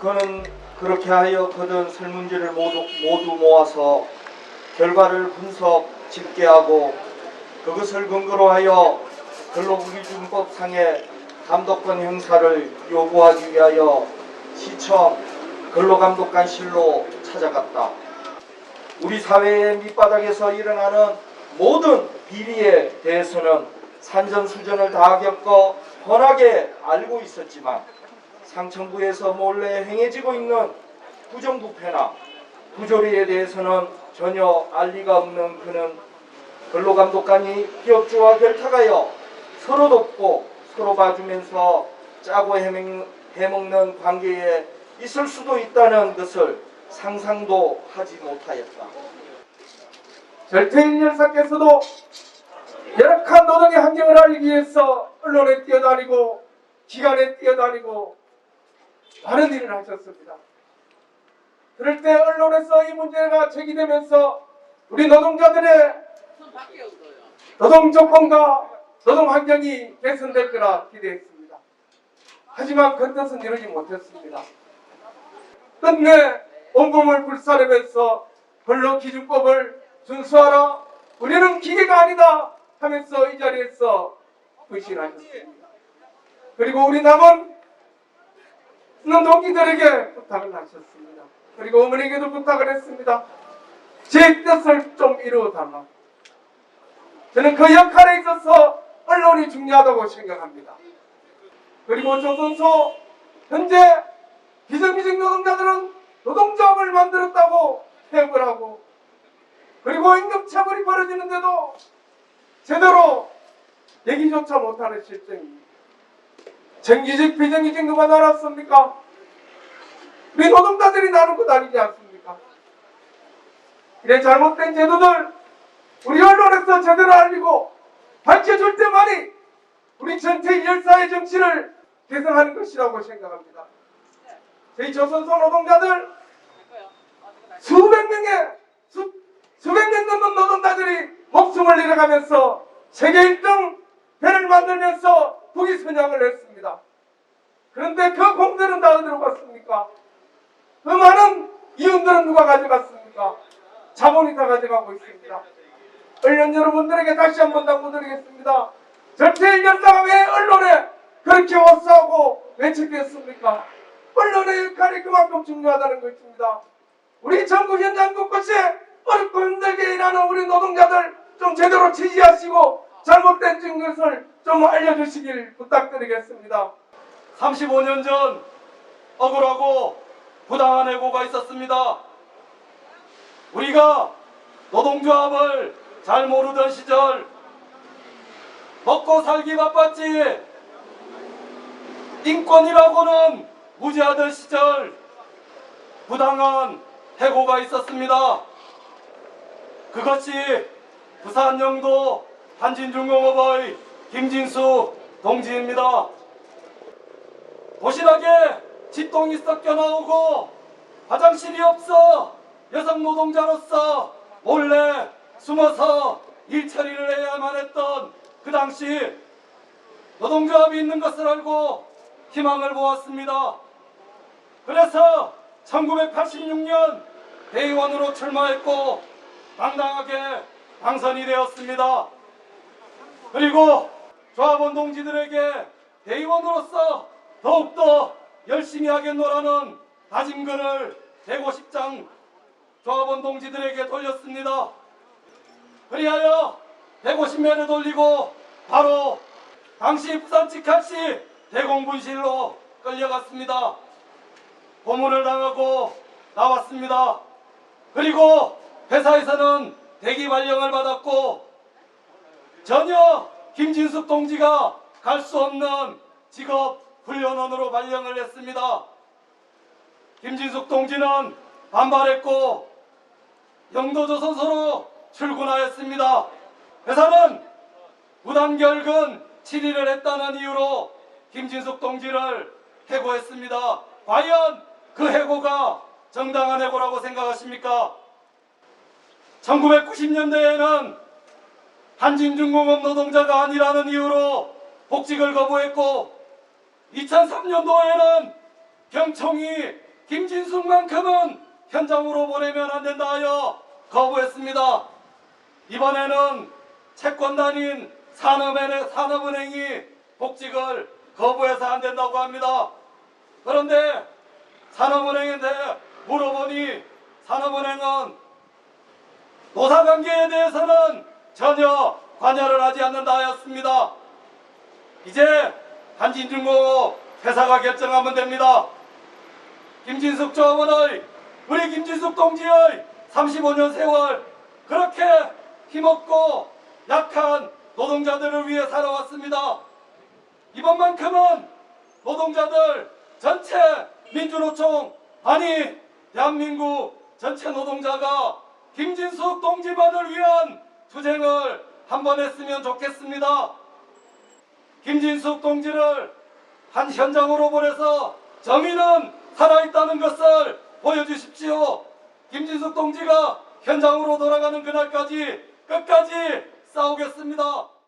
그는 그렇게 하여 거둔 설문지를 모두, 모두 모아서 결과를 분석 집계하고 그것을 근거로 하여 근로기준법상의 감독권 행사를 요구하기 위하여 시청 근로감독관실로 찾아갔다. 우리 사회의 밑바닥에서 일어나는 모든 비리에 대해서는 산전수전을 다 겪어 훤하게 알고 있었지만 상층부에서 몰래 행해지고 있는 부정부패나 부조리에 대해서는 전혀 알 리가 없는 그는 근로감독관이 기업주와 결탁하여 서로 돕고 서로 봐주면서 짜고 해먹- 해먹는 관계에 있을 수도 있다는 것을 상상도 하지 못하였다. 절태인 열사께서도 열악한 노동의 환경을 알기 위해서 언론에 뛰어다니고 기관에 뛰어다니고 많은 일을 하셨습니다. 그럴 때 언론에서 이 문제가 제기되면서 우리 노동자들의 노동 조건과 노동 환경이 개선될 거라 기대했습니다. 하지만 그 뜻은 이루지 못했습니다. 끝내 온몸을 불사르면서 근로 기준법을 준수하라. 우리는 기계가 아니다 하면서 이 자리에서 불신하셨습니다. 그리고 우리 남은 있는 동기들에게 부탁을 하셨습니다. 그리고 어머니에게도 부탁을 했습니다. 제 뜻을 좀 이루어 달라. 저는 그 역할에 있어서 언론이 중요하다고 생각합니다. 그리고 조선소 현재 비정규직 노동자들은 노동조합을 만들었다고 회복을 하고 그리고 임금차별이 벌어지는데도 제대로 얘기조차 못하는 실정입니다. 정규직 비정규직 누가 나눴습니까? 우리 노동자들이 나누고 다니지 않습니까? 이런 잘못된 제도들 우리 언론에서 제대로 알리고 밝혀줄 때만이 우리 전체 열사의 정치를 개선하는 것이라고 생각합니다. 저희 조선소 노동자들 수백 명의 수, 수백 명 넘는 노동자들이 목숨을 잃어가면서 세계 1등 배를 만들면서 북이 선양을 했습니다. 그런데 그 공들은 다 어디로 갔습니까? 그 많은 이윤들은 누가 가져갔습니까? 자본이 다 가져가고 있습니다. 언론 여러분들에게 다시 한번 당부드리겠습니다. 절대 열사가 왜 언론에 그렇게 호소하고 외쳤겠습니까? 언론의 역할이 그만큼 중요하다는 것입니다. 우리 전국 현장 곳곳에 어렵고 힘들게 일하는 우리 노동자들 좀 제대로 지지하시고 잘못된 것을 좀 알려주시길 부탁드리겠습니다. 35년 전 억울하고 부당한 해고가 있었습니다. 우리가 노동조합을 잘 모르던 시절 먹고 살기 바빴지 인권이라고는 무지하던 시절 부당한 해고가 있었습니다. 그것이 부산 영도 한진중공업의 김진수 동지입니다. 도시락에 집동이 섞여 나오고 화장실이 없어 여성 노동자로서 몰래 숨어서 일 처리를 해야만 했던 그 당시 노동조합이 있는 것을 알고 희망을 보았습니다. 그래서 1986년 대의원으로 출마했고 당당하게 당선이 되었습니다. 그리고 조합원 동지들에게 대의원으로서 더욱더 열심히 하겠노라는 다짐글을 150장 조합원 동지들에게 돌렸습니다. 그리하여 150면을 돌리고 바로 당시 부산 직할시 대공분실로 끌려갔습니다. 고문을 당하고 나왔습니다. 그리고 회사에서는 대기 발령을 받았고 전혀 김진숙 동지가 갈 수 없는 직업 훈련원으로 발령을 했습니다. 김진숙 동지는 반발했고 영도조선소로 출근하였습니다. 회사는 무단결근 7일을 했다는 이유로 김진숙 동지를 해고했습니다. 과연 그 해고가 정당한 해고라고 생각하십니까? 1990년대에는 한진중공업 노동자가 아니라는 이유로 복직을 거부했고 2003년도에는 경총이 김진숙만큼은 현장으로 보내면 안 된다 하여 거부했습니다. 이번에는 채권단인 산업은행, 산업은행 이 복직을 거부해서 안 된다고 합니다. 그런데 산업은행한테 물어보니 산업은행은 노사관계에 대해서는 전혀 관여를 하지 않는다 하였습니다. 이제 한진중공업 회사가 결정하면 됩니다. 김진숙 조합원의 우리 김진숙 동지의 35년 세월 그렇게 힘없고 약한 노동자들을 위해 살아왔습니다. 이번만큼은 노동자들 전체 민주노총 아니 대한민국 전체 노동자가 김진숙 동지만을 위한 투쟁을 한번 했으면 좋겠습니다. 김진숙 동지를 한 현장으로 보내서 정의는 살아있다는 것을 보여주십시오. 김진숙 동지가 현장으로 돌아가는 그날까지 끝까지 싸우겠습니다.